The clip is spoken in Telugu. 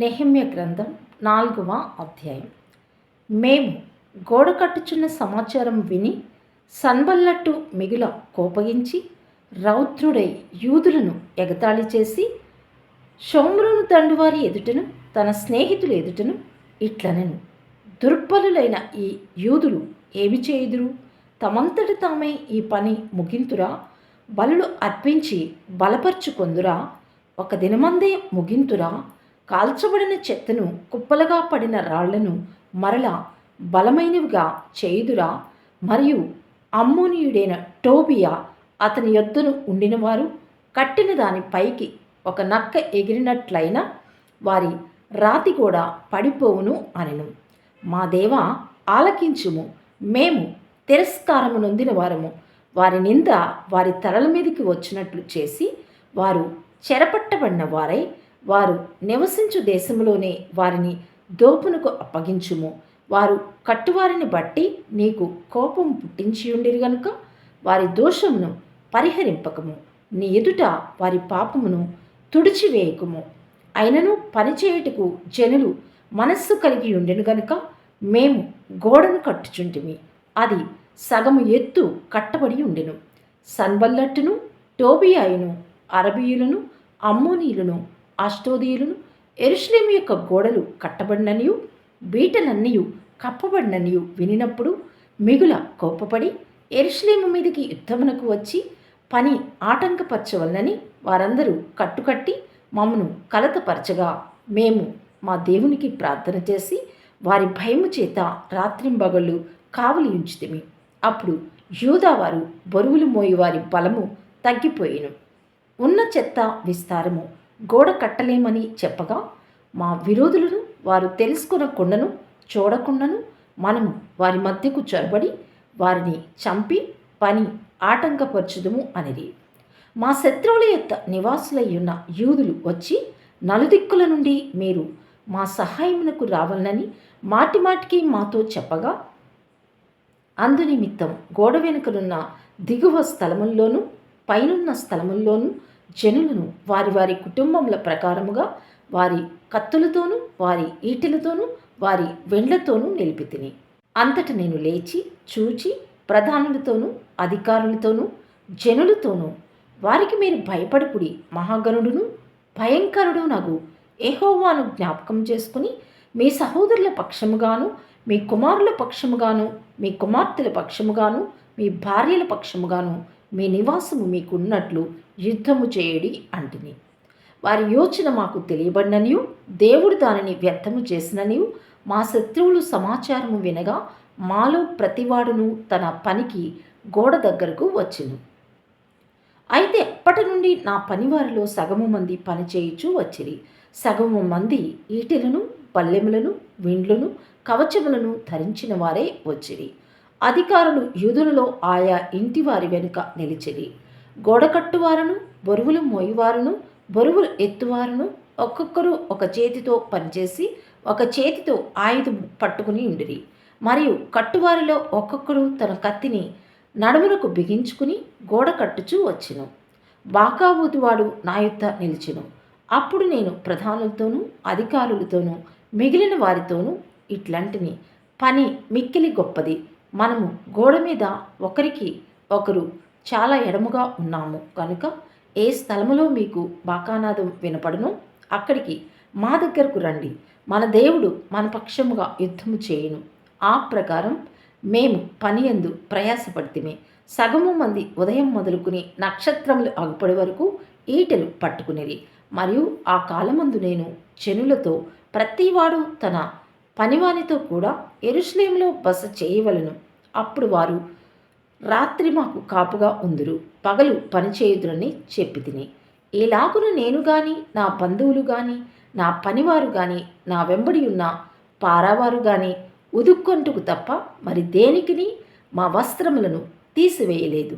నెహమ్య గ్రంథం నాలుగవ అధ్యాయం. మేము గోడ కట్టుచున్న సమాచారం విని సన్బల్లట్టు మిగుల కోపగించి రౌద్రుడై యూదులను ఎగతాళి చేసి షోమ్రును తండ్రివారి ఎదుటను తన స్నేహితుల ఎదుటను ఇట్లనెను. దుర్బలులైన ఈ యూదులు ఏమి చేయుదురు? తమంతట తామే ఈ పని ముగింతురా? బలులు అర్పించి బలపరుచుకొందురా? ఒక దినమందే ముగింతురా? కాల్చబడిన చెత్తను కుప్పలుగా పడిన రాళ్ళను మరలా బలమైనవిగా చేయుదురా. మరియు అమ్మోనియుడైన టోబియా అతని యొద్దను ఉండినవారు కట్టిన దాని పైకి ఒక నక్క ఎగిరినట్లయినా వారి రాతి కూడా పడిపోవును అనెను. మా దేవ ఆలకించుము. మేము తిరస్కారము నొందిన వారము. వారి నింద వారి తలల మీదకి వచ్చినట్లు చేసి వారు చెరపట్టబడిన వారై వారు నివసించు దేశంలోనే వారిని దోపునకు అప్పగించుము. వారు కట్టువారిని బట్టి నీకు కోపం పుట్టించి ఉండిరు గనుక వారి దోషమును పరిహరింపకము. నీ ఎదుట వారి పాపమును తుడిచివేయకము. అయినను పనిచేయుటకు జనులు మనస్సు కలిగి ఉండెను గనుక మేము గోడను కట్టుచుంటిమి. అది సగము ఎత్తు కట్టబడి ఉండెను సన్బల్లట్టును టోబియాయును అరబీయులను అమ్మోనీయులను అష్టోదీయులను ఎరుషులేం యొక్క గోడలు కట్టబడిననియు బీటలన్నీయు కప్పబడిననియు వినినప్పుడు మిగుల కోపపడి ఎరుషులేము మీదకి యుద్ధమునకు వచ్చి పని ఆటంకపరచవలనని వారందరూ కట్టుకట్టి మమ్మను కలతపరచగా మేము మా దేవునికి ప్రార్థన చేసి వారి భయము చేత రాత్రింబగళ్ళు కావలి ఉంచితిమి. అప్పుడు యూదావారు బరువులు మోయి వారి బలము తగ్గిపోయిను. ఉన్న చెత్త విస్తారము గోడ కట్టలేమని చెప్పగా మా విరోధులను వారు తెలుసుకొనకుండాను చూడకుండాను మనము వారి మధ్యకు చొరబడి వారిని చంపి పని ఆటంకపరచుదుము అనేది మా శత్రువుల యొక్క నివాసులై ఉన్న యూదులు వచ్చి నలుదిక్కుల నుండి మీరు మా సహాయమునకు రావాలని మాటిమాటికి మాతో చెప్పగా అందునిమిత్తం గోడ వెనుకనున్న దిగువ స్థలముల్లోనూ పైనున్న స్థలముల్లోనూ జనులను వారి వారి కుటుంబముల ప్రకారముగా వారి కత్తులతోనూ వారి ఈటెలతోనూ వారి వెండ్లతోనూ నిలిపి తిని అంతట నేను లేచి చూచి ప్రధానులతోనూ అధికారులతోనూ జనులతోనూ వారికి మీరు భయపడుకుడి మహాగణుడును భయంకరుడు నగు ఏహోవాను జ్ఞాపకం చేసుకుని మీ సహోదరుల పక్షముగాను మీ కుమారుల పక్షముగాను మీ కుమార్తెల పక్షముగాను మీ భార్యల పక్షముగాను మీ నివాసము మీకున్నట్లు యుద్ధము చేయడి అంటిని. వారి యోచన మాకు తెలియబడిననియు దేవుడు దానిని వ్యర్థము చేసిననియు మా శత్రువులు సమాచారము వినగా మాలో ప్రతివాడును తన పనికి గోడ దగ్గరకు వచ్చును. అయితే అప్పటి నుండి నా పనివారిలో సగము మంది పనిచేయుచు వచ్చిరి. సగము మంది ఈటెలను పల్లెములను విండ్లను కవచములను ధరించిన వారే వచ్చిరి. అధికారులు యూదులలో ఆయా ఇంటి వారి వెనుక నిలిచిరి. గోడకట్టువారును బరువులు మోయివారును బరువులు ఎత్తువారును ఒక్కొక్కరు ఒక చేతితో పనిచేసి ఒక చేతితో ఆయుధం పట్టుకుని ఉండిరి. మరియు కట్టువారిలో ఒక్కొక్కరు తన కత్తిని నడుమునకు బిగించుకుని గోడ కట్టుచూ వచ్చెను. బాకాబూతువాడు నా యుద్ధ నిలిచెను. అప్పుడు నేను ప్రధానులతోనూ అధికారులతోనూ మిగిలిన వారితోనూ ఇట్లాంటిని. పని మిక్కిలి గొప్పది. మనము గోడ మీద ఒకరికి ఒకరు చాలా ఎడముగా ఉన్నాము. కనుక ఏ స్థలములో మీకు బాకానాదం వినపడను అక్కడికి మా దగ్గరకు రండి. మన దేవుడు మన పక్షముగా యుద్ధము చేయను. ఆ ప్రకారం మేము పని ఎందు ప్రయాసపడితిమి. సగము మంది ఉదయం మొదలుకుని నక్షత్రములు అగుపడి వరకు ఈటెలు పట్టుకునేవి మరియు ఆ కాలమందు నేను జనులతో ప్రతివాడు తన పనివానితో కూడా ఎరుషులేంలో బస చేయవలను. అప్పుడు వారు రాత్రి మాకు కాపుగా ఉందురు పగలు పనిచేయుదురని చెప్పి తిని. ఇలాగున నేను కానీ నా బంధువులు కానీ నా పనివారు కానీ నా వెంబడి ఉన్న పారావారు కానీ ఉదుక్కొంటుకు తప్ప మరి దేనికిని మా వస్త్రములను తీసివేయలేదు.